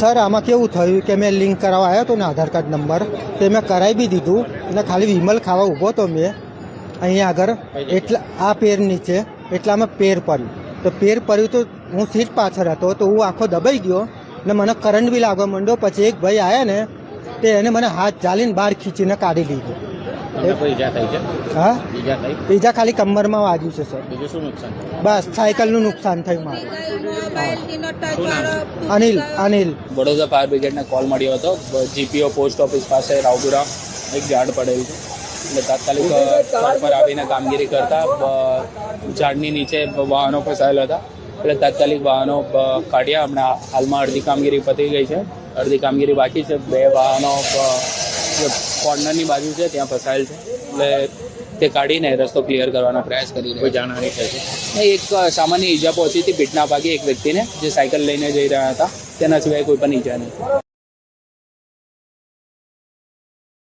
Sir આમાં કેવું થયું કે મેં લિંક કરાવવા આવ્યો હતો ને આધાર કાર્ડ નંબર તે મેં કરાવી બી દીધું અને ખાલી વિમલ ખાવા ઊભો હતો મેં. અહીંયા આગળ એટલા આ પેર નીચે એટલામાં પેર પડ્યું. તો પેર પડ્યું તો હું સીટ પાછળ હતો તો હું આખો દબાઈ ગયો ને મને કરંટ બી લાગવા માંડ્યો. પછી એક ભાઈ આવ્યા ને તે એને મને હાથ ચાલીને બહાર ખીચીને કાઢી લીધો. હા? ઈજા બીજા ખાલી કમરમાં વાગ્યું છે સર. બીજું શું નુકસાન બસ સાયકલનું નુકસાન થયું મારું. અનિલ. અનિલ વડોદરા ફાયર બ્રિગેડને કોલ મળ્યો હતો. જીપીઓ પોસ્ટ ઓફિસ પાસે રાવપુરા. એક ઝાડ પડેલું છે. એટલે તાત્કાલિક સ્થળ પર આવીને કામગીરી કરતા ઝાડની નીચે વાહનો ફસાયેલા હતા. એટલે તાત્કાલિક વાહનો કાઢ્યા. હમણાં હાલમાં અડધી કામગીરી પતી ગઈ છે. અડધી કામગીરી બાકી છે. બે વાહનો કોર્નરની બાજુ છે ત્યાં ફસાયેલ છે. એટલે તે કાઢીને રસ્તો ક્લિયર કરવાનો પ્રયાસ કરી રહ્યો જાણવાની છે. એક સામાન્ય ઈજા પહોંચી હતી પીઠના ભાગે એક વ્યક્તિને જે સાયકલ લઈને જઈ રહ્યા હતા. તેના સિવાય કોઈ પણ ઈજા નહીં.